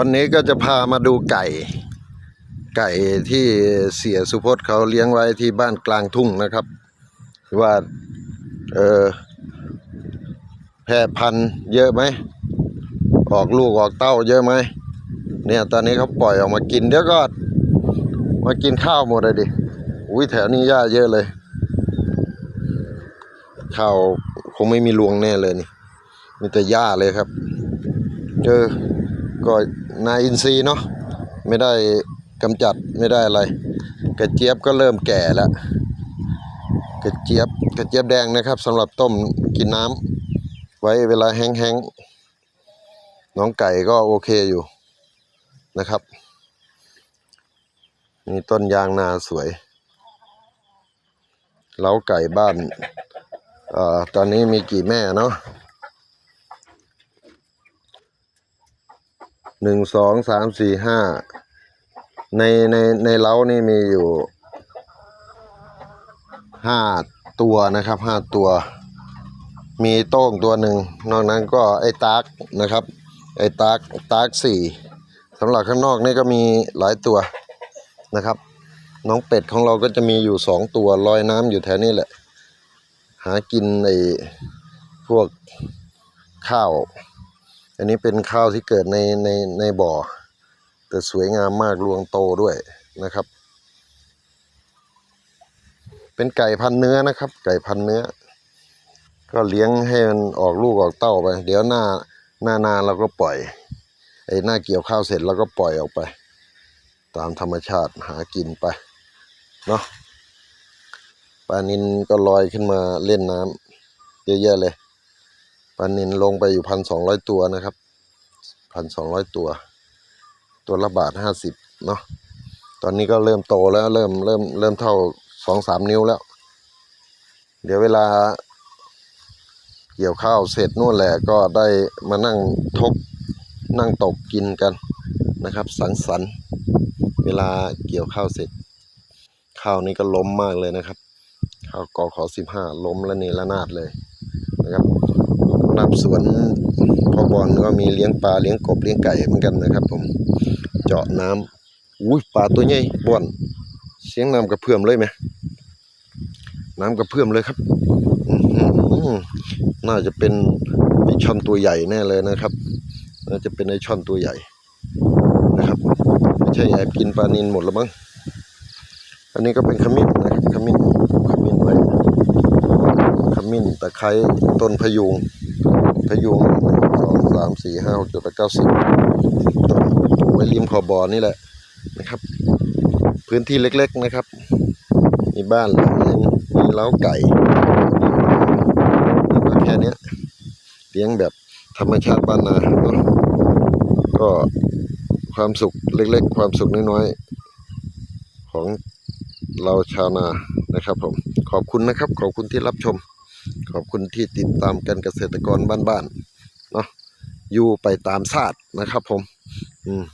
วันนี้ก็จะพามาดูไก่ ไก่ที่เสียสุพจน์เขาเลี้ยงไว้ที่บ้านกลางทุ่งนะครับว่าเออแพร่พันธุ์เยอะไหมออกลูกออกเต้าเยอะไหมเนี่ยตอนนี้เขาปล่อยออกมากินเดี๋ยวก็มากินข้าวหมดเลยดิอุ้ยแถวนี้หญ้าเยอะเลยข้าวคงไม่มีรวงแน่เลยนี่มีแต่หญ้าเลยครับเออ ก็นายอินทรีย์เนาะไม่ได้กำจัดไม่ได้อะไร กระเจี๊ยบก็เริ่มแก่แล้วกระเจี๊ยบกระเจี๊ยบแดงนะครับสำหรับต้มกินน้ำไว้เวลาแห้งๆน้องไก่ก็โอเคอยู่นะครับมีต้นยางนาสวย เล้าไก่บ้านอ่อตอนนี้มีกี่แม่เนาะ หนึ่งสองสามสี่ห้าในในในเล้านี่มีอยู่ห้าตัวนะครับห้าตัว มีโต้งตัวหนึ่งนอกนั้นก็ไอ้ตากนะครับ ไอ้ตากตากสี่สำหรับข้างนอกนี่ก็มีหลายตัวนะครับ น้องเป็ดของเราก็จะมีอยู่สองตัวลอยน้ำอยู่แถวนี้แหละ หากินไอ้พวกข้าว อันนี้เป็นข้าวที่เกิดในในในบ่อ แต่สวยงามมากรวงโตด้วยนะครับ เป็นไก่พันเนื้อนะครับ ไก่พันเนื้อ ก็เลี้ยงให้มันออกลูกออกเต้าไป เดี๋ยวหน้าหน้านาเราก็ปล่อยไอ้หน้าเกี่ยวข้าวเสร็จเราก็ปล่อยออกไป ตามธรรมชาติหากินไปเนาะปลานินก็ลอยขึ้นมาเล่นน้ำเยอะแยะเลย ปลานินลงไปอยู่พันสองร้อยตัวนะครับพันสองร้อยตัว ตัวละบาทห้าสิบเนาะตอนนี้ก็เริ่มโตแล้วเริ่มเริ่มเริ่มเท่าสองสามนิ้วแล้ว เดี๋ยวเวลาเกี่ยวข้าวเสร็จนู่นแหละก็ได้มานั่งทบนั่งตกกินกันนะครับ สังสรรค์เวลาเกี่ยวข้าวเสร็จ ข้าวนี้ก็ล้มมากเลยนะครับ ข้าวกอขอสิบห้าล้มและเนระนาดเลยนะครับ นับสวนพ่อบอลก็มีเลี้ยงปลาเลี้ยงกบเลี้ยงไก่เหมือนกันนะครับ ผม เจาะน้ำอุ้ยปลาตัวใหญ่บอนเสียงน้ำกระเพื่อมเลยไหมน้ำกระเพื่อมเลยครับน่าจะเป็นไอช่อนตัวใหญ่แน่เลยนะครับ น่าจะเป็นไอช่อนตัวใหญ่นะครับไม่ใช่แอบกินปลานินหมดแล้วมั้งอันนี้ก็เป็นขมิ้นนะครับขมิ้นขมิ้นไว้ขมิ้นตะไคร้ต้นพยุง พยุงสองสามสี่ห้าหกเจ็ดแปดเก้าสิบต้นปลูกไว้ริมขอบบ่อนี่แหละนะครับ พื้นที่เล็กๆนะครับ มีบ้านหลังนึงมีเล้าไก่แล้วก็แค่นี้เลี้ยงแบบธรรมชาติบ้านนาก็ความสุขเล็กๆ ความสุขน้อยๆ ของเราชาวนานะครับผมขอบคุณนะครับ ขอบคุณที่รับชม ขอบคุณที่ติดตามกันเกษตรกรบ้านๆเนาะอยู่ไปตามศาสตร์นะครับผม อืม